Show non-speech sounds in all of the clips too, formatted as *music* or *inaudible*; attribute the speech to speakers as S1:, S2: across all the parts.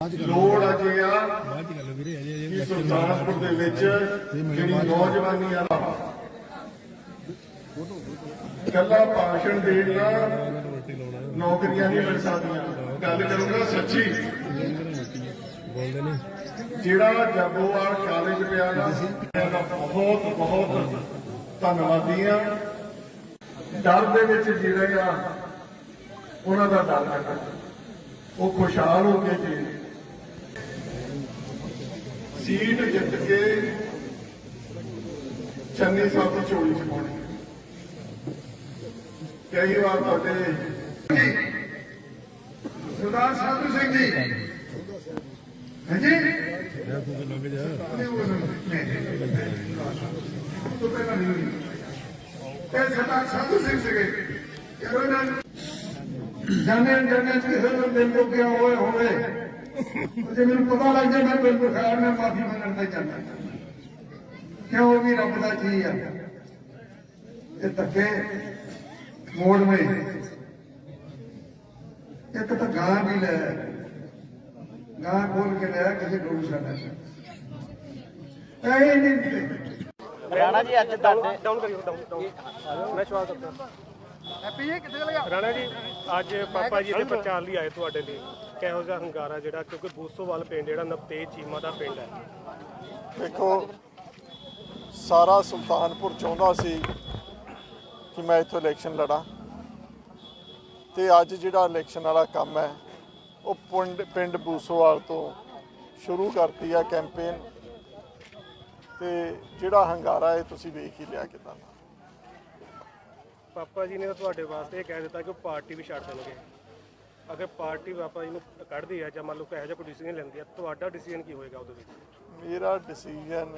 S1: ਲੋੜ ਅਜੇ ਆ। ਕਿ ਸੁਲਤਾਨਪੁਰ ਦੇ ਵਿੱਚ ਜਿਹੜੀ ਨੌਜਵਾਨੀ ਆ, ਕੱਲਾ ਭਾਸ਼ਣ ਦੇਣ ਨਾਲ ਨੌਕਰੀਆਂ ਨਹੀਂ ਮਿਲ ਸਕਦੀਆਂ। ਗੱਲ ਕਰੂੰਗਾ ਸੱਚੀ। ਜਿਹੜਾ ਜੱਬੋਵਾਲ ਕਾਲਜ ਪਿਆ ਨਾ, ਮੈਂ ਬਹੁਤ ਬਹੁਤ ਧੰਨਵਾਦੀ ਆ ਡਰ ਦੇ ਵਿੱਚ ਜੀ ਰਹੇ ਆ, ਉਹਨਾਂ ਦਾ ਡਰ ਨਾ ਉਹ ਖੁਸ਼ਹਾਲ ਹੋ ਕੇ ਜੀ ਸੀਟ ਜਿੱਤ ਕੇ ਚੰਨੀ ਸਾਹਿਬ ਦੀ ਝੋਲੀ ਚ ਪਾਉਣੀ ਕਈ ਵਾਰ ਤੁਹਾਡੇ ਸਰਦਾਰ ਸਾਧੂ ਸਿੰਘ ਜੀ। ਹਾਂਜੀ ਤੋਂ ਸਰਦਾਰ ਸਾਧੂ ਸਿੰਘ ਸੀਗੇ। ਜਦੋਂ ਜਾਣੇ ਜਾਣੇ ਕਿਸੇ ਨੂੰ ਦਿਲ ਤੋਂ ਗਿਆ ਹੋਏ ਹੋਵੇ ਜੇ ਮੈਨੂੰ ਪਤਾ ਲੱਗ ਜਾਏ ਮੈਂ ਬਿਲਕੁਲ ਖੈਰ ਮੈਂ ਮਾਫੀ ਮੰਗਣ ਤੇ ਜਾਂਦਾ। ਕਿਉਂ ਵੀ ਰੱਬ ਦਾ ਜੀ ਆ? ਇਹ ਧੱਕੇ ਮੋੜਵੇਂ ਇੱਕ ਤਾਂ ਗਾਂ ਵੀ ਲੈ ਗਾਂ ਖੋਲ ਕੇ ਲੈ ਕਿਸੇ ਡੋਲ ਸਾਡਾ ਐ ਨਹੀਂ
S2: ਰਾਣਾ ਜੀ ਅੱਜ ਤੁਹਾਡੇ
S3: ਡਾਊਨ ਕਰਿਓ ਡਾਊਨ ਡਾਊਨ ਮੈਂ ਸਵਾਲ ਕਰਦਾ।
S1: ਹੈਪੀ ਜੀ ਕਿੱਥੇ ਚਲੇ ਗਿਆ
S3: ਰਾਣਾ ਜੀ ਅੱਜ ਪਾਪਾ ਜੀ ਦੇ ਪ੍ਰਚਾਰ ਲਈ ਆਏ ਤੁਹਾਡੇ ਲਈ। ਕਿਹੋ ਜਿਹਾ ਹੰਗਾਰਾ ਜਿਹੜਾ ਕਿਉਂਕਿ ਬੂਸੋਵਾਲ ਪਿੰਡ ਜਿਹੜਾ ਨਵਤੇਜ ਚੀਮਾ ਦਾ ਪਿੰਡ ਹੈ।
S4: ਦੇਖੋ ਸਾਰਾ ਸੁਲਤਾਨਪੁਰ ਚਾਹੁੰਦਾ ਸੀ ਕਿ ਮੈਂ ਇੱਥੋਂ ਇਲੈਕਸ਼ਨ ਲੜਾਂ। ਤੇ ਅੱਜ ਜਿਹੜਾ ਇਲੈਕਸ਼ਨ ਵਾਲਾ ਕੰਮ ਹੈ ਉਹ ਪਿੰਡ ਪਿੰਡ ਬੂਸੋਵਾਲ ਤੋਂ ਸ਼ੁਰੂ ਕਰਤੀ ਆ ਕੈਂਪੇਨ। ਤੇ ਜਿਹੜਾ ਹੰਗਾਰਾ ਹੈ ਤੁਸੀਂ ਵੇਖ ਹੀ ਲਿਆ ਕਿਦਾਂ
S3: ਪਾਪਾ ਜੀ ਨੇ ਤਾਂ ਤੁਹਾਡੇ ਵਾਸਤੇ ਇਹ ਕਹਿ ਦਿੱਤਾ ਕਿ ਉਹ ਪਾਰਟੀ ਵੀ ਛੱਡ ਦੇਣਗੇ। ਅਗਰ ਪਾਰਟੀ ਪਾਪਾ ਜੀ ਨੂੰ ਕੱਢਦੀ ਹੈ ਜਾਂ ਮੰਨ ਲਓ ਕੋਈ ਇਹੋ ਜਿਹਾ ਕੋਈ ਡਿਸੀਜਨ ਲੈਂਦੀ ਹੈ ਤੁਹਾਡਾ ਡਿਸੀਜਨ ਕੀ ਹੋਏਗਾ ਉਹਦੇ ਵਿੱਚ?
S4: ਮੇਰਾ ਡਿਸੀਜਨ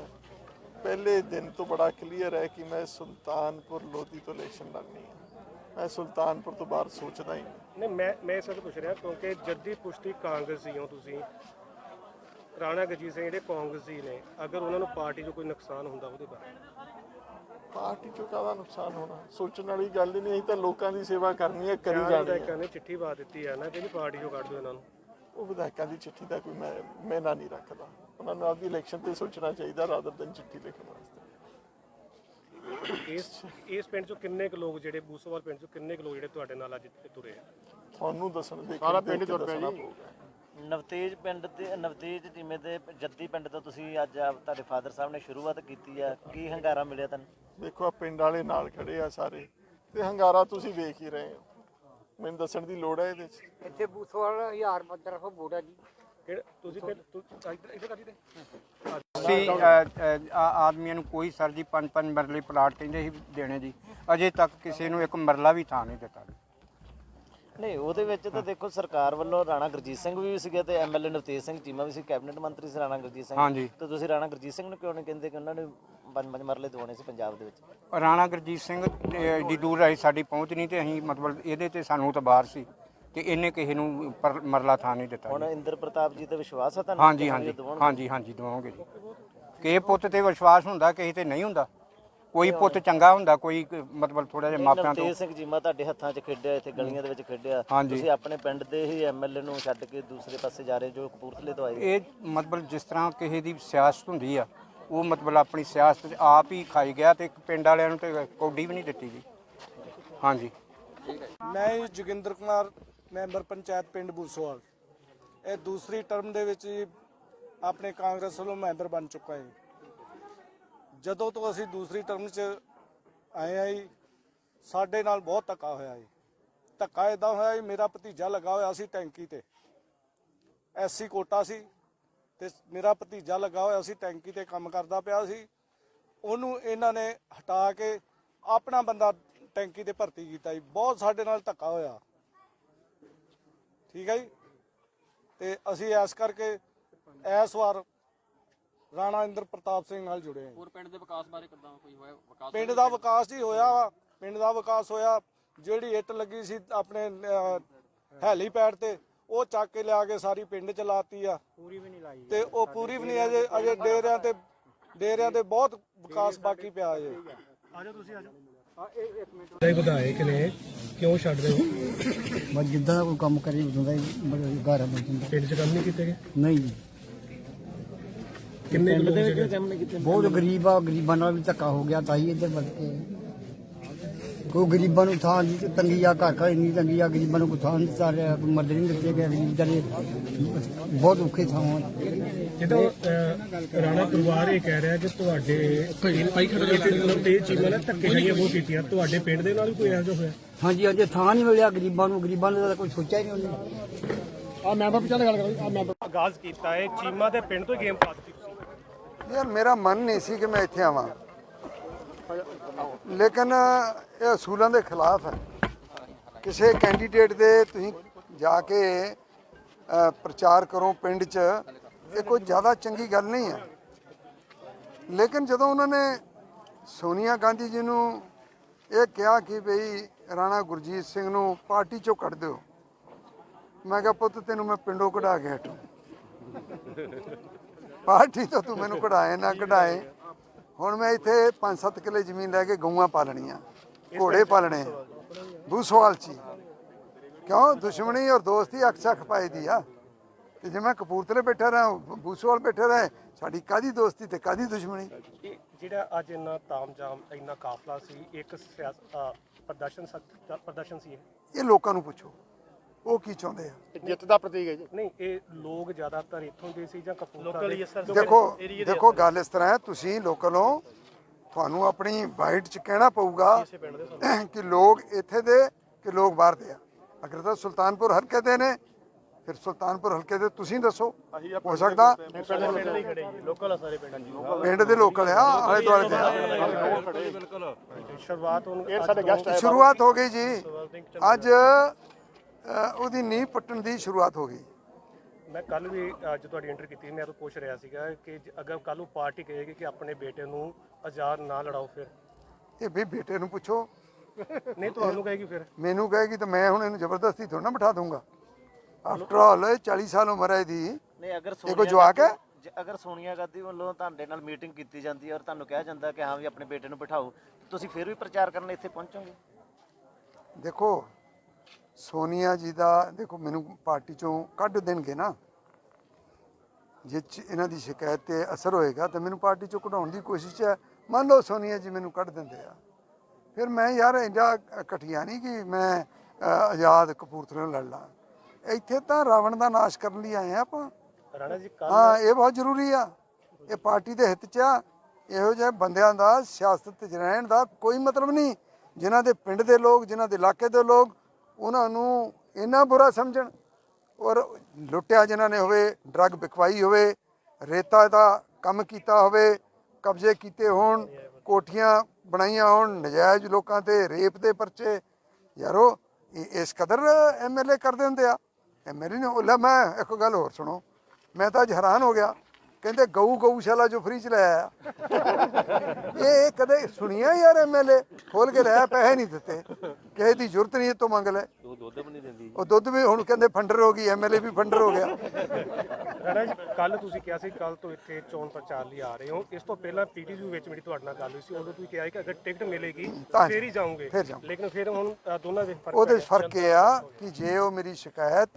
S4: ਪਹਿਲੇ ਦਿਨ ਤੋਂ ਬੜਾ ਕਲੀਅਰ ਹੈ ਕਿ ਮੈਂ ਸੁਲਤਾਨਪੁਰ ਲੋਧੀ ਤੋਂ ਇਲੈਕਸ਼ਨ ਲੜਨੀ ਹੈ। ਮੈਂ ਸੁਲਤਾਨਪੁਰ ਤੋਂ ਬਾਹਰ ਸੋਚਦਾ ਹੀ ਨਹੀਂ।
S3: ਨਹੀਂ ਮੈਂ ਮੈਂ ਇਸ ਕਰਕੇ ਪੁੱਛ ਰਿਹਾ ਕਿਉਂਕਿ ਜੱਦੀ ਪੁਸ਼ਤੀ ਕਾਂਗਰਸੀ ਹੋ ਤੁਸੀਂ। ਰਾਣਾ ਗਜੀਤ ਸਿੰਘ ਜਿਹੜੇ ਕਾਂਗਰਸੀ ਨੇ ਅਗਰ ਉਹਨਾਂ ਨੂੰ ਪਾਰਟੀ 'ਚ ਕੋਈ ਨੁਕਸਾਨ ਹੁੰਦਾ ਉਹਦੇ ਬਾਰੇ।
S4: ਪਾਰਟੀ ਚੋਂ ਕਾਹਦਾ ਨੁਕਸਾਨ ਹੋਣਾ? ਸੋਚਣ ਵਾਲੀ ਗੱਲ ਹੀ ਨਹੀਂ ਅਸੀਂ ਤਾਂ ਲੋਕਾਂ ਦੀ ਸੇਵਾ ਕਰਨੀ ਹੈ ਕਰੀ ਜਾਣੀ ਹੈ।
S3: ਵਿਧਾਇਕਾਂ ਨੇ ਚਿੱਠੀ ਪਾ ਦਿੱਤੀ ਹੈ ਨਾ ਕਿ ਜੀ ਪਾਰਟੀ 'ਚੋਂ ਕੱਢ ਦਿਓ ਇਹਨਾਂ ਨੂੰ।
S4: ਉਹ ਵਿਧਾਇਕਾਂ ਦੀ ਚਿੱਠੀ ਦਾ ਕੋਈ ਮੈਂ ਮੈਨਾ ਨਹੀਂ ਰੱਖਦਾ। ਉਹਨਾਂ ਨੂੰ ਆਪਦੀ ਇਲੈਕਸ਼ਨ ਤੇ ਸੋਚਣਾ ਚਾਹੀਦਾ ਰਾਦਰ ਦਿਨ ਚਿੱਠੀ ਲਿਖਣ ਵਾਸਤੇ।
S3: ਇਸ ਇਸ ਪਿੰਡ 'ਚੋਂ ਕਿੰਨੇ ਕੁ ਲੋਕ ਜਿਹੜੇ ਬੂਸੋਵਾਲ ਪਿੰਡ 'ਚੋਂ ਕਿੰਨੇ ਕੁ ਲੋਕ ਜਿਹੜੇ ਤੁਹਾਡੇ ਨਾਲ ਅੱਜ ਇੱਥੇ ਤੁਰੇ ਆ?
S4: ਤੁਹਾਨੂੰ ਦੱਸਣ ਦੇ ਸਾਰਾ ਪਿੰਡ ਤੁਰ ਪਿਆ ਜੀ।
S2: ਨਵਤੇਜ ਪਿੰਡ ਤੇ ਨਵਤੇਜ ਟੀਮੇ ਦੇ ਜੱਦੀ ਪਿੰਡ ਤੋਂ ਤੁਸੀਂ ਅੱਜ ਆਪ- ਤੁਹਾਡੇ ਫਾਦਰ ਸਾਹਿਬ ਨੇ ਸ਼ੁਰੂਆਤ ਕੀਤੀ ਆ। ਕੀ ਹੰਗਾਰਾ ਮਿਲਿਆ ਤੁਹਾਨੂੰ?
S4: ਦੇਖੋ ਆ ਪਿੰਡ ਵਾਲੇ ਨਾਲ ਖੜੇ ਆ ਸਾਰੇ ਤੇ ਹੰਗਾਰਾ ਤੁਸੀਂ ਵੇਖ ਹੀ ਰਹੇ ਹੋ। ਮੈਨੂੰ ਦੱਸਣ ਦੀ ਲੋੜ ਹੈ ਇਹਦੇ 'ਚ?
S5: ਇੱਥੇ 1000 1500 ਵੋਟ ਹੈ ਜੀ।
S3: ਕਿਹੜੇ ਤੁਸੀਂ ਫਿਰ ਤੁ- ਇੱਧਰ ਇੱਧਰ ਕਰੀ ਤੇ?
S6: ਅਸੀਂ ਅ, ਅ, ਆ- ਆਦਮੀਆਂ ਨੂੰ ਕੋਈ ਸਰ ਜੀ ਪੰਜ ਪੰਜ ਮਰਲੇ ਪਲਾਟ ਕਹਿੰਦੇ ਸੀ ਦੇਣੇ ਜੀ। ਅਜੇ ਤੱਕ ਕਿਸੇ ਨੂੰ ਇੱਕ ਮਰਲਾ ਵੀ ਥਾਂ ਨਹੀਂ ਦਿੱਤਾ
S2: ਨਹੀਂ ਉਹਦੇ ਵਿੱਚ ਤਾਂ ਦੇਖੋ ਸਰਕਾਰ ਵੱਲੋਂ ਰਾਣਾ ਗੁਰਜੀਤ ਸਿੰਘ ਵੀ ਸੀਗੇ ਤੇ ਐਮਐਲਏ ਨਵਤੇਜ ਸਿੰਘ ਚੀਮਾ ਵੀ ਸੀ ਕੈਬਨਿਟ ਮੰਤਰੀ ਸੀ ਰਾਣਾ ਗੁਰਜੀਤ ਸਿੰਘ
S6: ਹਾਂਜੀ।
S2: ਤੇ ਤੁਸੀਂ ਰਾਣਾ ਗੁਰਜੀਤ ਸਿੰਘ ਨੂੰ ਕਿਉਂ ਨਹੀਂ ਕਹਿੰਦੇ ਕਿ ਉਹਨਾਂ ਨੇ ਪੰਜ ਪੰਜ ਮਰਲੇ ਦਵਾਉਣੇ ਸੀ ਪੰਜਾਬ ਦੇ ਵਿੱਚ
S6: ਰਾਣਾ ਗੁਰਜੀਤ ਸਿੰਘ ਅ, ਦੀ ਦੂਰ ਆਈ ਸਾਡੀ ਪਹੁੰਚ ਨਹੀਂ ਤੇ ਅਸੀਂ ਮਤਲਬ ਇਹਦੇ ਤੇ ਸਾਨੂੰ ਤਾਂ ਬਾਹਰ ਸੀ ਤੇ ਇਹਨੇ ਕਿਸੇ ਨੂੰ ਪਰ- ਮਰਲਾ ਥਾਂ ਨਹੀਂ ਦਿੱਤਾ
S2: ਹੁਣ। ਇੰਦਰ ਪ੍ਰਤਾਪ ਜੀ ਤੇ ਵਿਸ਼ਵਾਸ ਹੈ ਤੁਹਾਨੂੰ
S6: ਹਾਂਜੀ
S2: ਕਿ
S6: ਹਾਂਜੀ
S2: ਦਿਵਾਉਣਗੇ?
S6: ਹਾਂਜੀ ਹਾਂਜੀ ਦਵਾਂਗੇ ਜੀ ਕਿਸੇ ਪੁੱਤ ਤੇ ਵਿਸ਼ਵਾਸ ਹੁੰਦਾ ਕਿਸੇ ਤੇ ਨਹੀਂ ਹੁੰਦਾ ਕੋਈ ਪੁੱਤ ਚੰਗਾ ਹੁੰਦਾ ਕੋਈ ਕ- ਮਤਲਬ ਥੋੜਾ ਜਿਹਾ ਮਾਪਿਆਂ ਤੋਂ।
S2: ਨਵਤੇਜ ਸਿੰਘ ਚੀਮਾ ਤੁਹਾਡੇ ਹੱਥਾਂ 'ਚ ਖੇਡਿਆ ਇੱਥੇ ਗਲੀਆਂ ਦੇ ਵਿੱਚ ਖੇਡਿਆ।
S6: ਹਾਂਜੀ।
S2: ਤੁਸੀਂ ਆਪਣੇ ਪਿੰਡ ਦੇ ਹੀ ਐਮਐਲਏ ਨੂੰ ਛੱਡ ਕੇ ਦੂਸਰੇ ਪਾਸੇ ਜਾ ਰਹੇ ਜੋ ਕਪੂਰਥਲੇ ਤੋਂ ਆਏ
S6: ਇਹ ਮਤਲਬ ਜਿਸ ਤਰ੍ਹਾਂ ਕਿਸੇ ਦੀ ਸਿਆਸਤ ਹੁੰਦੀ ਆ ਉਹ ਮਤਲਬ ਆਪਣੀ ਸਿਆਸਤ 'ਚ ਆਪ ਹੀ ਖਾਈ ਗਿਆ ਤੇ ਇੱਕ ਪਿੰਡ ਵਾਲਿਆਂ ਨੂੰ ਤੇ ਕੌਡੀ ਵੀ ਨਹੀਂ ਦਿੱਤੀ ਜੀ ਹਾਂਜੀ।
S7: ਮੈਂ ਜੋਗਿੰਦਰ ਕੁਮਾਰ ਮੈਂਬਰ ਪੰਚਾਇਤ ਪਿੰਡ ਬੂਸੋਵਾਲ। ਇਹ ਦੂਸਰੀ ਟਰਮ ਦੇ ਵਿੱਚ ਆਪਣੇ ਕਾਂਗਰਸ ਵੱਲੋਂ ਮੈਂਬਰ ਬਣ ਚੁੱਕਾ ਹੈ। ਜਦੋਂ ਤੋਂ ਅਸੀਂ ਦੂਸਰੀ ਟਰਮ 'ਚ ਆਏ ਆ ਜੀ, ਸਾਡੇ ਨਾਲ ਬਹੁਤ ਧੱਕਾ ਹੋਇਆ ਜੀ। ਧੱਕਾ ਇਦਾਂ ਹੋਇਆ ਜੀ, ਮੇਰਾ ਭਤੀਜਾ ਲੱਗਾ ਹੋਇਆ ਸੀ ਟੈਂਕੀ ਤੇ। ਐਸਸੀ ਕੋਟਾ ਸੀ ਤੇ ਮੇਰਾ ਭਤੀਜਾ ਲੱਗਾ ਹੋਇਆ ਸੀ ਟੈਂਕੀ ਤੇ ਕੰਮ ਕਰਦਾ ਪਿਆ ਸੀ। ਉਹਨੂੰ ਇਹਨਾਂ ਨੇ ਹਟਾ ਕੇ ਆਪਣਾ ਬੰਦਾ ਟੈਂਕੀ ਤੇ ਭਰਤੀ ਕੀਤਾ ਜੀ। ਬਹੁਤ ਸਾਡੇ ਨਾਲ ਧੱਕਾ ਹੋਇਆ। ਠੀਕ ਹੈ ਜੀ? ਤੇ ਅਸੀਂ ਇਸ ਕਰਕੇ ਇਸ ਵਾਰ ਰਾਣਾ ਇੰਦਰ ਪ੍ਰਤਾਪ ਸਿੰਘ ਨਾਲ ਜੁੜੇ ਹਾਂ
S8: ਹੋਰ ਪਿੰਡ ਦੇ ਵਿਕਾਸ ਬਾਰੇ ਕਿੱਦਾਂ ਕੋਈ ਹੋਇਆ? ਵਿਕਾਸ
S7: ਪਿੰਡ ਦਾ ਵਿਕਾਸ ਜੀ ਹੋਇਆ ਵਾ। ਪਿੰਡ ਦਾ ਵਿਕਾਸ ਹੋਇਆ। ਜਿਹੜੀ ਇੱਟ ਲੱਗੀ ਸੀ ਆਪਣੇ ਅਹ, ਹੈਲੀਪੈਡ ਤੇ ਉਹ ਚੱਕ ਕੇ ਲਿਆ ਕੇ ਸਾਰੀ ਪਿੰਡ ਚ ਲਾਤੀ ਆ। ਪੂਰੀ ਵੀ ਨਹੀਂ ਲਾਈ ਤੇ ਉਹ ਪੂਰੀ ਵੀ ਨਹੀਂ ਅਜੇ ਅਜੇ ਡੇਰਿਆਂ ਤੇ ਡੇਰਿਆਂ ਤੇ ਬਹੁਤ ਵਿਕਾਸ ਬਾਕੀ ਪਿਆ ਅਜੇ
S3: ਆਜੋ ਤੁਸੀਂ ਆਜੋ ਇਹ ਵਿਧਾਇਕ ਨੇ ਕਿਉਂ ਛੱਡ ਰਹੇ ਹੋ?
S5: ਬਸ ਜਿੱਦਾਂ ਦਾ ਕੋਈ ਕੰਮ ਕਰੇ ਉਦੋਂ ਦਾ ਹੀ ਗਾਰਾ ਬਣ ਜਾਂਦਾ।
S3: ਪਿੰਡ 'ਚ ਕੰਮ ਨਹੀਂ ਕੀਤੇ ਗਏ?
S5: ਨਹੀਂ ਜੀ।
S3: ਕਿੰਨੇ ਕੁ ਲੋਕ ਜਿਹੜੇ
S5: ਬਹੁਤ ਗਰੀਬ ਆ ਗਰੀਬਾਂ ਨਾਲ ਵੀ ਧੱਕਾ ਹੋ ਗਿਆ ਤਾਂ ਹੀ ਇੱਧਰ ਵੜ ਕੇ। ਕੋਈ ਗਰੀਬਾਂ ਨੂੰ ਥਾਂ ਦੀ ਤੰਗੀ ਆ ਘਰ ਘਰ ਇੰਨੀ ਤੰਗੀ ਆ ਗਰੀਬਾਂ ਨੂੰ ਕੋਈ ਥਾਂ ਨਹੀਂ ਦਿੱਤਾ ਰਿਹਾ ਕੋਈ ਮਦਦ ਨਹੀਂ ਦਿੱਤੇ ਗਏ ਗਰੀਬ ਵਿਚਾਰੇ ਬਹੁਤ ਔਖੇ ਥਾਂ
S3: ਜਦੋਂ ਅਹ, ਰਾਣਾ ਪਰਿਵਾਰ ਇਹ ਕਹਿ ਰਿਹਾ ਕਿ ਤੁਹਾਡੇ ਭਾਈ ਖੜਾ ਤੇ ਚੀਜ਼ਾਂ ਨੇ ਧੱਕੇ ਖਾਈਆਂ ਬਹੁਤ ਕੀਤੀਆਂ। ਤੁਹਾਡੇ ਪਿੰਡ ਦੇ ਨਾਲ ਵੀ ਕੋਈ ਇਹੋ ਜਿਹਾ ਹੋਇਆ?
S5: ਹਾਂਜੀ ਹਾਂਜੀ ਥਾਂ ਨਹੀਂ ਮਿਲਿਆ ਗਰੀਬਾਂ ਨੂੰ ਗਰੀਬਾਂ ਦਾ ਤਾਂ ਕੋਈ ਸੋਚਿਆ ਹੀ ਨਹੀਂ ਉਹਨੇ।
S3: ਆ ਮੈਂਬਰ ਪਿਛਾ ਗੱਲ ਕਰੋ ਆ ਮੈਂਬਰ ਆਗਾਜ਼ ਕੀਤਾ ਹੈ ਚੀਮਾ ਦੇ ਪਿੰਡ ਤੋਂ ਹੀ ਗੇਮ ਪਾ ਦਿੱਤੀ। ਤੁਸੀਂ
S1: ਯਾਰ ਮੇਰਾ ਮਨ ਨਹੀਂ ਸੀ ਕਿ ਮੈਂ ਇੱਥੇ ਆਵਾਂ। ਲੇਕਿਨ ਇਹ ਅਸੂਲਾਂ ਦੇ ਖਿਲਾਫ ਹੈ। ਕਿਸੇ ਕੈਂਡੀਡੇਟ ਦੇ ਤੁਸੀਂ ਜਾ ਕੇ ਪ੍ਰਚਾਰ ਕਰੋ ਪਿੰਡ 'ਚ, ਇਹ ਕੋਈ ਜ਼ਿਆਦਾ ਚੰਗੀ ਗੱਲ ਨਹੀਂ ਹੈ। ਲੇਕਿਨ ਜਦੋਂ ਉਹਨਾਂ ਨੇ ਸੋਨੀਆ ਗਾਂਧੀ ਜੀ ਨੂੰ ਇਹ ਕਿਹਾ ਕਿ ਭਈ ਰਾਣਾ ਗੁਰਜੀਤ ਸਿੰਘ ਨੂੰ ਪਾਰਟੀ 'ਚੋਂ ਕੱਢ ਦਿਓ, ਮੈਂ ਕਿਹਾ ਪੁੱਤ ਤੈਨੂੰ ਮੈਂ ਪਿੰਡੋਂ ਕਢਾ ਕੇ ਹਟੂ। ਪਾਰਟੀ ਤੋਂ ਤੂੰ ਮੈਨੂੰ ਕਢਾਏ ਨਾ ਕਢਾਏ। ਹੁਣ ਮੈਂ ਇੱਥੇ 5-7 ਕਿੱਲੇ ਜ਼ਮੀਨ ਲੈ ਕੇ ਗਊਆਂ ਪਾਲਣੀਆਂ ਘੋੜੇ ਪਾਲਣੇ। ਬੂਸਵਾਲ ਚ ਹੀ। ਕਿਉਂ? ਦੁਸ਼ਮਣੀ ਔਰ ਦੋਸਤੀ ਅਕਸਾ ਖਪਾਈ ਦੀ ਆ। ਤੇ ਜੇ ਮੈਂ ਕਪੂਰਥਲੇ ਬੈਠਾ ਰਹਾ ਬੂਸਵਾਲ ਬੈਠਾ ਰਹੇ ਸਾਡੀ ਕਾਦੀ ਦੋਸਤੀ ਤੇ ਕਾਦੀ ਦੁਸ਼ਮਣੀ?
S3: ਜਿਹੜਾ ਅੱਜ ਇੰਨਾ ਤਾਮਜਾਮ ਇੰਨਾ ਕਾਫਲਾ ਸੀ ਇੱਕ ਪ੍ਰਦਰਸ਼ਨ ਸਖਤ ਪ੍ਰਦਰਸ਼ਨ ਸੀ ਇਹ
S1: ਲੋਕਾਂ ਨੂੰ ਪੁੱਛੋ। ਉਹ ਕੀ ਚਾਹੁੰਦੇ ਆ?
S7: ਜਿੱਤ ਦਾ ਪ੍ਰਤੀਕ ਹੈ ਜੀ।
S3: ਨਹੀਂ ਇਹ ਲੋਕ ਜ਼ਿਆਦਾਤਰ ਇੱਥੋਂ ਦੇ ਸੀ ਜਾਂ ਕਪੂਰਥਲਾ? ਦੇ
S1: ਦੇਖੋ ਦੇਖੋ ਗੱਲ ਇਸ ਤਰ੍ਹਾਂ ਹੈ ਤੁਸੀਂ ਲੋਕਲ ਤੁਹਾਨੂੰ ਆਪਣੀ ਬਾਈਟ ਚ ਕਹਿਣਾ ਪਊਗਾ *clears throat* ਕਿ ਲੋਕ ਇੱਥੇ ਦੇ ਕਿ ਲੋਕ ਬਾਹਰ ਦੇ ਆ। ਅਗਰ ਤਾਂ ਸੁਲਤਾਨਪੁਰ ਹਲਕੇ ਦੇ ਨੇ ਫਿਰ ਸੁਲਤਾਨਪੁਰ ਹਲਕੇ ਦੇ ਤੁਸੀਂ ਦੱਸੋ। ਹੋ ਸਕਦਾ
S3: ਲੋਕਲ ਆ ਸਾਰੇ ਪਿੰਡ
S1: ਪਿੰਡ ਦੇ ਲੋਕਲ ਆ ਆਲੇ ਦੁਆਲੇ ਦੇ। ਆ।
S3: ਸ਼ੁਰੂਆਤ ਹੁਣ ਇਹ ਸਾਡੇ ਗੈਸਟ
S1: ਸ਼ੁਰੂਆਤ ਹੋ ਗਈ ਜੀ। ਅੱਜ ਉਹਦੀ ਨੀਂਹ ਪੱਟਣ ਦੀ ਸ਼ੁਰੂਆਤ ਹੋ ਗਈ।
S3: ਮੈਂ ਕੱਲ ਵੀ ਅੱਜ ਤੁਹਾਡੀ ਇੰਟਰ ਕੀਤੀ ਮੈਂ ਤਾਂ ਪੁੱਛ ਰਿਹਾ ਸੀਗਾ ਕਿ ਅਗਰ ਕੱਲ ਨੂੰ ਪਾਰਟੀ ਕਹੇਗੀ ਕਿ ਆਪਣੇ ਬੇਟੇ ਨੂੰ ਆਜ਼ਾਦ ਨਾ ਲੜਾਓ ਫਿਰ।
S1: ਇਹ ਵੀ ਬੇਟੇ ਨੂੰ ਪੁੱਛੋ।
S3: ਨਹੀਂ ਤੁਹਾਨੂੰ ਕਹੇਗੀ ਫਿਰ।
S1: ਮੈਨੂੰ ਕਹੇਗੀ ਤਾਂ ਮੈਂ ਹੁਣ ਇਹਨੂੰ ਜ਼ਬਰਦਸਤੀ ਥੋੜਾ ਨਾ ਬਿਠਾ ਦੂੰਗਾ ਆਫਟਰ ਆਲ 40 ਸਾਲ ਉਮਰ ਹੈ ਇਹਦੀ।
S2: ਨਹੀਂ ਅਗਰ
S1: ਕੋਈ
S2: ਸੋਨੀਆ
S1: ਜਵਾਕ ਹੈ?
S2: ਅਗਰ ਸੋਨੀਆ ਗਾਂਧੀ ਵੱਲੋਂ ਤੁਹਾਡੇ ਨਾਲ ਮੀਟਿੰਗ ਕੀਤੀ ਜਾਂਦੀ ਹੈ ਔਰ ਤੁਹਾਨੂੰ ਕਿਹਾ ਜਾਂਦਾ ਕਿ ਹਾਂ ਵੀ ਆਪਣੇ ਬੇਟੇ ਨੂੰ ਬਿਠਾਓ ਤੁਸੀਂ ਫਿਰ ਵੀ ਪ੍ਰਚਾਰ ਕਰਨ ਇੱਥੇ ਪਹੁੰਚੋਗੇ?
S1: ਦੇਖੋ ਸੋਨੀਆ ਜੀ ਦਾ ਦੇਖੋ ਮੈਨੂੰ ਪਾਰਟੀ ਚੋਂ ਕੱਢ ਦੇਣਗੇ ਨਾ। ਜੇ ਇਹਨਾਂ ਦੀ ਸ਼ਿਕਾਇਤ ਤੇ ਅਸਰ ਹੋਏਗਾ ਤਾਂ ਮੈਨੂੰ ਪਾਰਟੀ ਚੋਂ ਕਢਾਉਣ ਦੀ ਕੋਸ਼ਿਸ਼ ਹੈ। ਮੰਨ ਲਓ ਸੋਨੀਆ ਜੀ ਮੈਨੂੰ ਕੱਢ ਦਿੰਦੇ ਆ। ਫਿਰ ਮੈਂ ਯਾਰ ਇੰਨਾ ਘਟੀਆ ਨਹੀਂ ਕਿ ਮੈਂ ਆਜ਼ਾਦ ਕਪੂਰਥਲੇ ਨੂੰ ਲੜ ਲਾਂ। ਇੱਥੇ ਤਾਂ ਰਾਵਣ ਦਾ ਨਾਸ਼ ਕਰਨ ਲਈ ਆਏ ਆ ਆਪਾਂ।
S3: ਰਾਣਾ ਜੀ
S1: ਹਾਂ ਇਹ ਬਹੁਤ ਜ਼ਰੂਰੀ ਆ। ਇਹ ਪਾਰਟੀ ਦੇ ਹਿੱਤ 'ਚ ਆ। ਇਹੋ ਜਿਹੇ ਬੰਦਿਆਂ ਦਾ ਸਿਆਸਤ 'ਚ ਰਹਿਣ ਦਾ ਕੋਈ ਮਤਲਬ ਨਹੀਂ। ਜਿਨ੍ਹਾਂ ਦੇ ਪਿੰਡ ਦੇ ਲੋਕ ਜਿਨ੍ਹਾਂ ਦੇ ਇਲਾਕੇ ਦੇ ਲੋਕ ਉਹਨਾਂ ਨੂੰ ਇੰਨਾ ਬੁਰਾ ਸਮਝਣ ਔਰ ਲੁੱਟਿਆ ਜਿਨ੍ਹਾਂ ਨੇ ਹੋਵੇ ਡਰੱਗ ਵਿਕਵਾਈ ਹੋਵੇ, ਰੇਤਾ ਦਾ ਕੰਮ ਕੀਤਾ ਹੋਵੇ, ਕਬਜ਼ੇ ਕੀਤੇ ਹੋਣ, ਕੋਠੀਆਂ ਬਣਾਈਆਂ ਹੋਣ, ਨਜਾਇਜ਼ ਲੋਕਾਂ ਤੇ ਰੇਪ ਦੇ ਪਰਚੇ। ਯਾਰੋ, ਇਹ ਇਸ ਕਦਰ ਐਮਐਲਏ ਕਰਦੇ ਹੁੰਦੇ ਆ। ਐਮਐਲਏ ਨੇ, ਉਹ ਮੈਂ ਇੱਕ ਗੱਲ ਹੋਰ ਸੁਣੋ। ਮੈਂ ਤਾਂ ਅੱਜ ਹੈਰਾਨ ਹੋ ਗਿਆ ਕਹਿੰਦੇ ਗਊ ਗਊਸ਼ਾਲਾ ਜੋ ਫ੍ਰੀ ਚ ਲੈ ਆਇਆ। ਇਹ ਕਦੇ ਸੁਣੀਆ ਯਾਰ ਐਮਐਲਏ ਖੋਲ ਕੇ ਲੈ ਪੈਸੇ ਨਹੀਂ ਦਿੱਤੇ। ਕਿਸੇ ਦੀ ਜ਼ਰੂਰਤ ਨਹੀਂ ਇਹ ਤੋਂ ਮੰਗ ਲੈ। ਉਹ ਦੁੱਧ ਵੀ ਨਹੀਂ ਦਿੰਦੀ ਉਹ ਦੁੱਧ ਵੀ ਹੁਣ ਕਹਿੰਦੇ ਫੰਡਰ ਹੋ ਗਈ ਐਮਐਲਏ ਵੀ ਫੰਡਰ ਹੋ ਗਿਆ।
S3: ਰਾਣਾ ਜੀ ਕੱਲ ਤੁਸੀਂ ਕਿਹਾ ਸੀ ਕੱਲ ਤੋਂ ਇੱਥੇ ਚੋਣ ਪ੍ਰਚਾਰ ਲਈ ਆ ਰਹੇ ਹੋ। ਇਸ ਤੋਂ ਪਹਿਲਾਂ ਪੀਟੀਯੂ ਵਿੱਚ ਮੇਰੀ ਤੁਹਾਡੇ ਨਾਲ ਗੱਲ ਹੋਈ ਸੀ ਉਦੋਂ ਤੁਸੀਂ ਕਿਹਾ ਸੀ ਕਿ ਅਗਰ ਟਿਕਟ ਮਿਲੇਗੀ
S1: ਤਾਂ
S3: ਫਿਰ ਹੀ ਜਾਓਗੇ।
S1: ਫਿਰ ਜਾਊਂ।
S3: ਲੇਕਿਨ ਫਿਰ ਹੁਣ ਅ, ਦੋਨਾਂ ਦੇ ਫ਼ਰਕ
S1: ਉਹਦੇ ਫ਼ਰਕ ਇਹ ਆ ਕਿ ਜੇ ਉਹ ਮੇਰੀ ਸ਼ਿਕਾਇਤ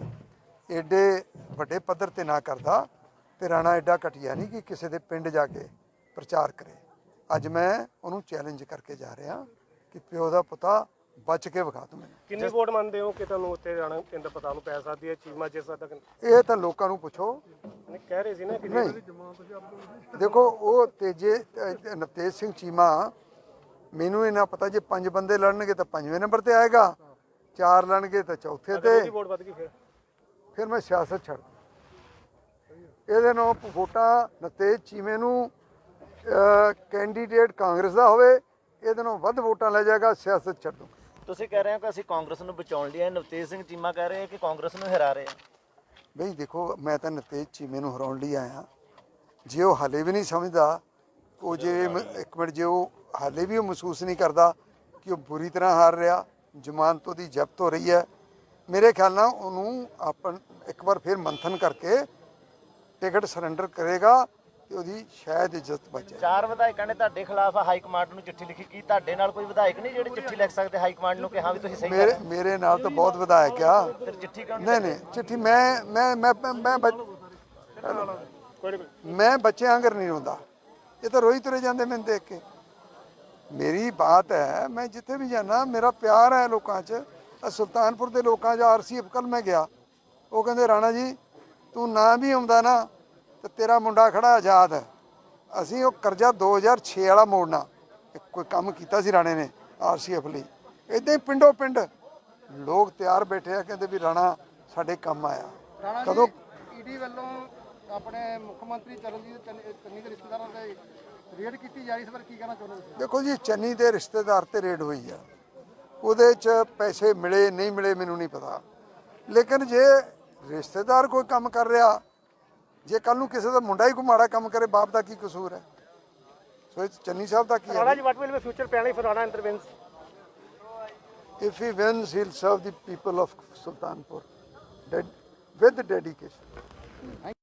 S1: ਏਡੇ ਵੱਡੇ ਪੱਧਰ ਤੇ ਨਾ ਕਰਦਾ ਤੇ ਰਾਣਾ ਐਡਾ ਘਟੀਆ ਨਹੀਂ ਕਿ ਕਿਸੇ ਦੇ ਪਿੰਡ ਜਾ ਕੇ ਪ੍ਰਚਾਰ ਕਰੇ। ਅੱਜ ਮੈਂ ਉਹਨੂੰ ਚੈਲੰਜ ਕਰਕੇ ਜਾ ਰਿਹਾ ਕਿ ਪਿਓ ਦਾ ਪੁੱਤਾ ਬਚ ਕੇ ਵਿਖਾ ਤੂੰ ਮੈਨੂੰ।
S3: ਕਿੰਨੀ ਵੋਟ ਮੰਨਦੇ ਹੋ ਕਿ ਤੁਹਾਨੂੰ ਉੱਥੇ ਰਾਣਾ ਇੰਦਰ ਪਤਾ ਨੂੰ ਪੈ ਸਕਦੀ ਹੈ ਚੀਮਾ ਜਿਸ ਦਾ ਤੱਕ
S1: ਇਹ ਤਾਂ ਲੋਕਾਂ ਨੂੰ ਪੁੱਛੋ।
S3: ਨਹੀਂ ਕਹਿ ਰਹੇ ਸੀ ਨਾ ਕਿ
S1: ਨਹੀਂ। ਦੇਖੋ ਉਹ ਤੇਜੇ ਨਵਤੇਜ ਸਿੰਘ ਚੀਮਾ ਮੈਨੂੰ ਇਹਨਾਂ ਪਤਾ ਜੇ ਪੰਜ ਬੰਦੇ ਲੜਨਗੇ ਤਾਂ ਪੰਜਵੇਂ ਨੰਬਰ ਤੇ ਆਏਗਾ ਚਾਰ ਲੜਨਗੇ ਤਾਂ ਚੌਥੇ ਤੇ।
S3: ਫਿਰ
S1: ਮੈਂ ਸਿਆਸਤ ਛੱਡ। ਇਹਦੇ ਨਾਲ ਵੋਟਾਂ ਨਤੇਜ ਚੀਮੇ ਨੂੰ ਕੈਂਡੀਡੇਟ ਕਾਂਗਰਸ ਦਾ ਹੋਵੇ ਇਹਦੇ ਨਾਲ ਵੱਧ ਵੋਟਾਂ ਲੈ ਜਾਏਗਾ ਸਿਆਸਤ ਛੱਡ ਦੂੰ
S2: ਤੁਸੀਂ ਕਹਿ ਰਹੇ ਹੋ ਕਿ ਅਸੀਂ ਕਾਂਗਰਸ ਨੂੰ ਬਚਾਉਣ ਲਈ ਆਏ। ਨਵਤੇਜ ਸਿੰਘ ਚੀਮਾ ਕਹਿ ਰਹੇ ਕਿ ਕਾਂਗਰਸ ਨੂੰ ਹਰਾ ਰਹੇ ਆ।
S1: ਬਈ ਦੇਖੋ ਮੈਂ ਤਾਂ ਨਤੇਜ ਚੀਮੇ ਨੂੰ ਹਰਾਉਣ ਲਈ ਆਇਆ। ਜੇ ਉਹ ਹਾਲੇ ਵੀ ਨਹੀਂ ਸਮਝਦਾ ਉਹ ਜੇ ਇੱਕ ਮਿੰਟ ਜੇ ਉਹ ਹਾਲੇ ਵੀ ਉਹ ਮਹਿਸੂਸ ਨਹੀਂ ਕਰਦਾ ਕਿ ਉਹ ਬੁਰੀ ਤਰ੍ਹਾਂ ਹਾਰ ਰਿਹਾ ਜ਼ਮਾਨਤ ਉਹਦੀ ਜ਼ਬਤ ਹੋ ਰਹੀ ਹੈ ਮੇਰੇ ਖਿਆਲ ਨਾਲ ਉਹਨੂੰ ਆਪਣ ਇੱਕ ਵਾਰ ਫਿਰ ਮੰਥਨ ਕਰਕੇ ਟਿਕਟ ਸਰੈਂਡਰ ਕਰੇਗਾ ਤੇ ਉਹਦੀ ਸ਼ਾਇਦ ਇੱਜ਼ਤ ਬਚੇ
S2: ਚਾਰ ਵਿਧਾਇਕਾਂ ਨੇ ਤੁਹਾਡੇ ਖਿਲਾਫ ਹਾਈ ਕਮਾਂਡ ਨੂੰ ਚਿੱਠੀ ਲਿਖੀ। ਕੀ ਤੁਹਾਡੇ ਨਾਲ ਕੋਈ ਵਿਧਾਇਕ ਨਹੀਂ ਜਿਹੜੇ ਚਿੱਠੀ ਲਿਖ ਸਕਦੇ ਹਾਈ ਕਮਾਂਡ ਨੂੰ ਕਿ ਹਾਂ ਵੀ ਤੁਸੀਂ ਸਹੀ
S1: ਮੇਰੇ ਮੇਰੇ ਨਾਲ ਤਾਂ ਬਹੁਤ ਵਿਧਾਇਕ ਆ।
S2: ਫਿਰ ਚਿੱਠੀ ਕਿਉਂ ਨਹੀਂ
S1: ਨਹੀਂ ਚਿੱਠੀ ਮੈਂ ਮੈਂ ਮੈਂ ਮੈਂ ਬੱਚ- ਮੈਂ ਬੱਚਿਆਂ ਅੰਗਰ ਨਹੀਂ ਰੋਂਦਾ। ਇਹ ਤਾਂ ਰੋਈ ਤੁਰੇ ਜਾਂਦੇ ਮੈਨੂੰ ਦੇਖ ਕੇ। ਮੇਰੀ ਬਾਤ ਹੈ ਮੈਂ ਜਿੱਥੇ ਵੀ ਜਾਣਾ ਮੇਰਾ ਪਿਆਰ ਹੈ ਲੋਕਾਂ 'ਚ। ਸੁਲਤਾਨਪੁਰ ਦੇ ਲੋਕਾਂ 'ਚ ਆਰਸੀਐਫ ਕੱਲ ਮੈਂ ਗਿਆ। ਉਹ ਕਹਿੰਦੇ ਰਾਣਾ ਜੀ ਤੂੰ ਨਾ ਵੀ ਆਉਂਦਾ ਨਾ ਤੇ ਤੇਰਾ ਮੁੰਡਾ ਖੜਾ ਆਜ਼ਾਦ ਹੈ। ਅਸੀਂ ਉਹ ਕਰਜ਼ਾ 2006 ਵਾਲਾ ਮੋੜਨਾ। ਕੋਈ ਕੰਮ ਕੀਤਾ ਸੀ ਰਾਣੇ ਨੇ ਆਰਸੀਐਫ ਲਈ। ਇਦਾਂ ਹੀ ਪਿੰਡੋ ਪਿੰਡ ਲੋਕ ਤਿਆਰ ਬੈਠੇ ਆ ਕਹਿੰਦੇ ਵੀ ਰਾਣਾ ਸਾਡੇ ਕੰਮ ਆਇਆ। ਕਦੋਂ?
S9: ਈਡੀ ਵੱਲੋਂ ਆਪਣੇ ਮੁੱਖ ਮੰਤਰੀ ਚਰਨਜੀਤ ਚੰਨੀ ਚੰਨੀ ਦੇ ਰਿਸ਼ਤੇਦਾਰਾਂ ਦੇ ਰੇਡ ਕੀਤੀ ਜਾ ਰਹੀ ਇਸ ਬਾਰੇ ਕੀ ਕਹਿਣਾ ਚਾਹੁੰਦੇ ਤੁਸੀਂ?
S1: ਦੇਖੋ ਜੀ ਚੰਨੀ ਦੇ ਰਿਸ਼ਤੇਦਾਰ ਤੇ ਰੇਡ ਹੋਈ ਆ। ਉਹਦੇ ਚ ਪੈਸੇ ਮਿਲੇ ਨਹੀਂ ਮਿਲੇ ਮੈਨੂੰ ਨਹੀਂ ਪਤਾ। ਲੇਕਿਨ ਜੇ ਰਿਸ਼ਤੇਦਾਰ ਕੋਈ ਕੰਮ ਕਰ ਰਿਹਾ ਜੇ ਕੱਲ ਨੂੰ ਕਿਸੇ ਦਾ ਮੁੰਡਾ ਹੀ ਕੋਈ ਮਾੜਾ ਕੰਮ ਕਰੇ ਬਾਪ ਦਾ ਕੀ ਕਸੂਰ ਹੈ? ਸੋ ਇਹ 'ਚ ਚੰਨੀ ਸਾਹਿਬ ਦਾ ਕੀ ਹੈ?
S3: Will be future plan for Rana intervenes
S1: if he wins he'll serve the people of sultanpur. Ded- with dedication.